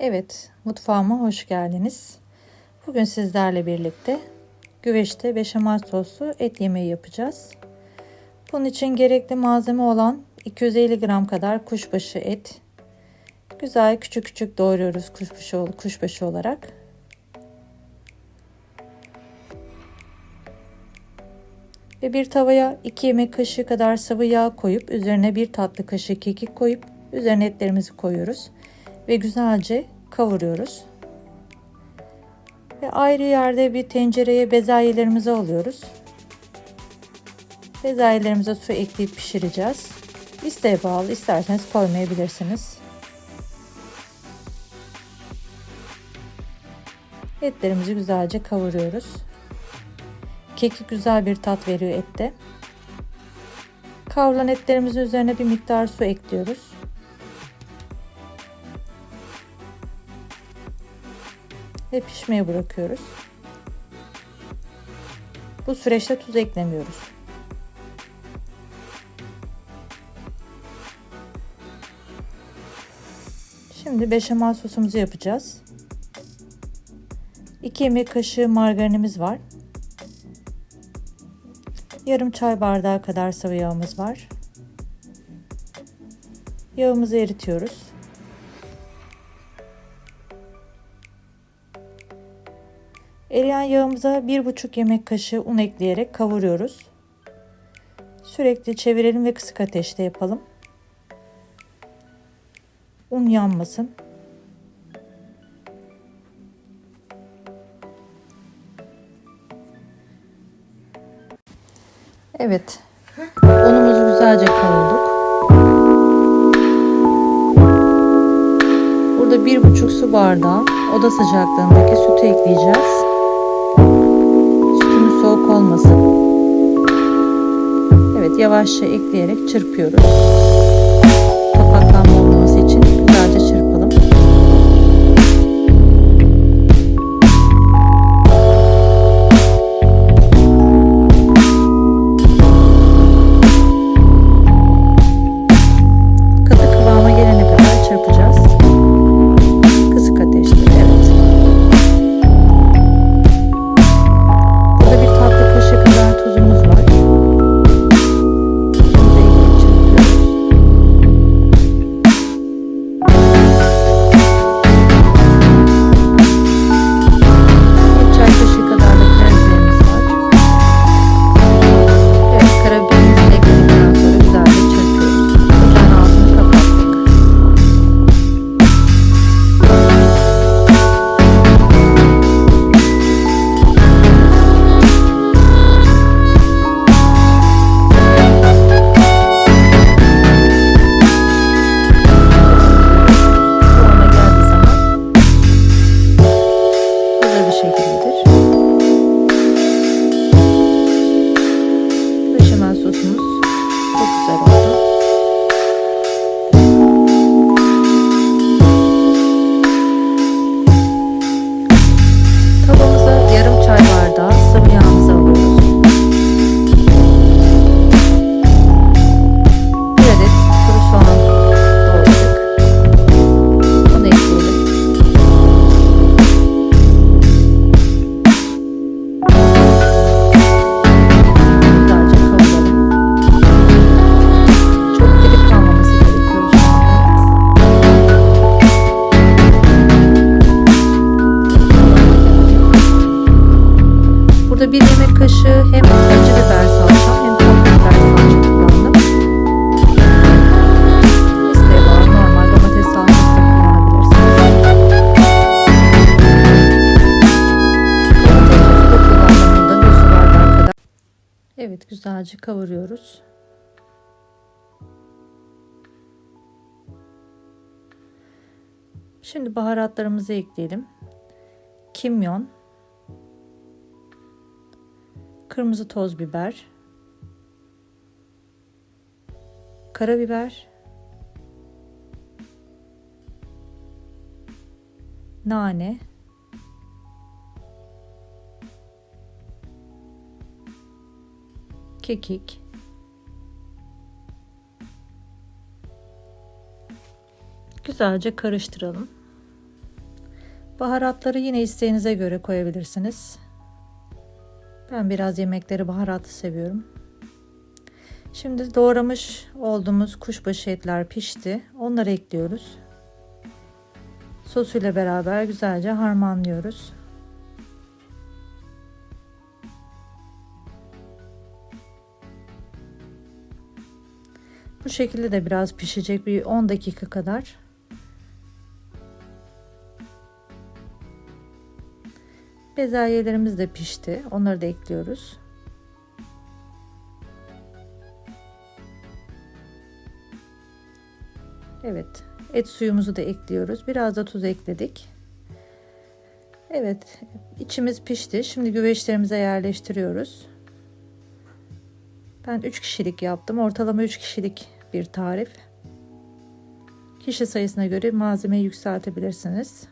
Evet, mutfağıma hoş geldiniz. Bugün sizlerle birlikte güveçte beşamel soslu et yemeği yapacağız. Bunun için gerekli malzeme olan 250 gram kadar kuşbaşı et. Güzel küçük küçük doğruyoruz kuşbaşı, kuşbaşı olarak. Ve bir tavaya 2 yemek kaşığı kadar sıvı yağ koyup üzerine bir tatlı kaşığı kekik koyup üzerine etlerimizi koyuyoruz ve güzelce kavuruyoruz. Ve ayrı yerde bir tencereye bezelyelerimizi alıyoruz. Bezelyelerimize su ekleyip pişireceğiz. İsteğe bağlı isterseniz koymayabilirsiniz. Etlerimizi güzelce kavuruyoruz. Kekik güzel bir tat veriyor ette. Kavrulan etlerimizin üzerine bir miktar su ekliyoruz. Ve pişmeye bırakıyoruz. Bu süreçte tuz eklemiyoruz. Şimdi beşamel sosumuzu yapacağız. 2 yemek kaşığı margarinimiz var. Yarım çay bardağı kadar sıvı yağımız var. Yağımızı eritiyoruz. Eriyen yağımıza 1,5 yemek kaşığı un ekleyerek kavuruyoruz. Sürekli çevirelim ve kısık ateşte yapalım. Un yanmasın. Evet. Unumuzu güzelce kavurduk. Burada bir buçuk su bardağı oda sıcaklığındaki sütü ekleyeceğiz. Olmasın. Evet yavaşça ekleyerek çırpıyoruz. Evet güzelce kavuruyoruz. Şimdi baharatlarımızı ekleyelim. Kimyon, kırmızı toz biber, karabiber, nane, kekik, Güzelce karıştıralım. Baharatları yine isteğinize göre koyabilirsiniz. Ben biraz yemekleri baharatlı seviyorum. Şimdi doğramış olduğumuz kuşbaşı etler pişti. Onları ekliyoruz. Sosuyla beraber güzelce harmanlıyoruz. Bu şekilde de biraz pişecek bir 10 dakika kadar. Bezelyelerimiz de pişti. Onları da ekliyoruz. Evet, et suyumuzu da ekliyoruz. Biraz da tuz ekledik. Evet, içimiz pişti. Şimdi güveçlerimize yerleştiriyoruz. Ben 3 kişilik yaptım. Ortalama 3 kişilik bir tarif. Kişi sayısına göre malzemeyi yükseltebilirsiniz.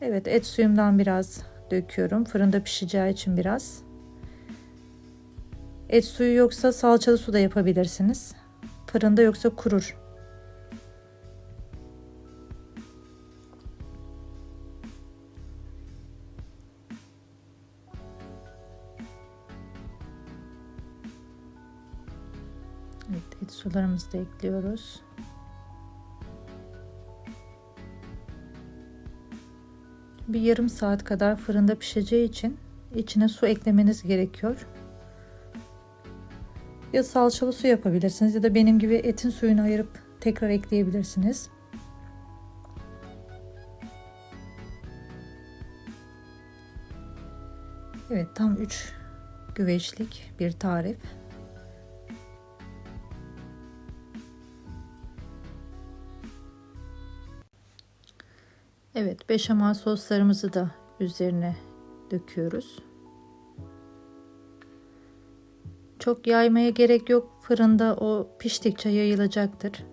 Evet, et suyumdan biraz döküyorum. Fırında pişeceği için biraz. Et suyu yoksa salçalı su da yapabilirsiniz. Fırında yoksa kurur. Sularımızı da ekliyoruz. Bir yarım saat kadar fırında pişeceği için içine su eklemeniz gerekiyor. Ya salçalı su yapabilirsiniz ya da benim gibi etin suyunu ayırıp tekrar ekleyebilirsiniz. Evet tam 3 güveçlik bir tarif. Evet, beşamel soslarımızı da üzerine döküyoruz. Çok yaymaya gerek yok. Fırında o piştikçe yayılacaktır.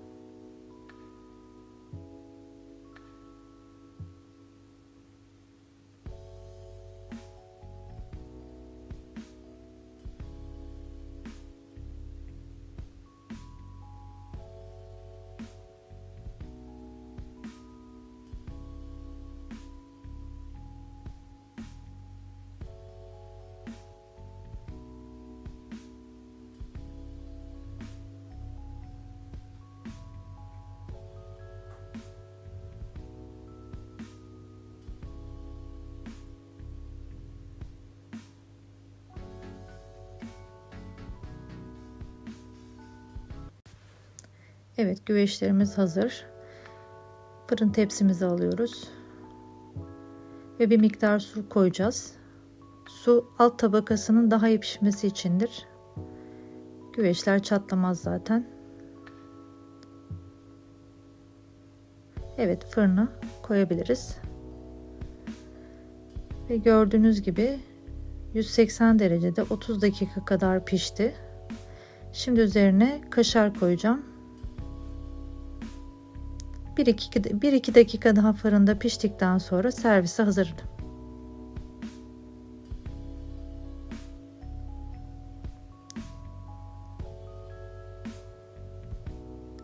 Evet güveçlerimiz hazır. Fırın tepsimizi alıyoruz. Ve bir miktar su koyacağız. Su alt tabakasının daha iyi pişmesi içindir. Güveçler çatlamaz zaten. Evet fırına koyabiliriz. Ve gördüğünüz gibi 180 derecede 30 dakika kadar pişti. Şimdi üzerine kaşar koyacağım. 1-2 dakika daha fırında piştikten sonra servise hazır.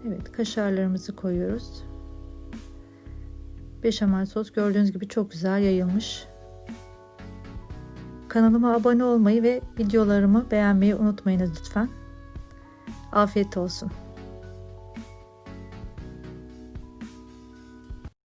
Evet kaşarlarımızı koyuyoruz. Beşamel sos gördüğünüz gibi çok güzel yayılmış. Kanalıma abone olmayı ve videolarımı beğenmeyi unutmayınız lütfen. Afiyet olsun.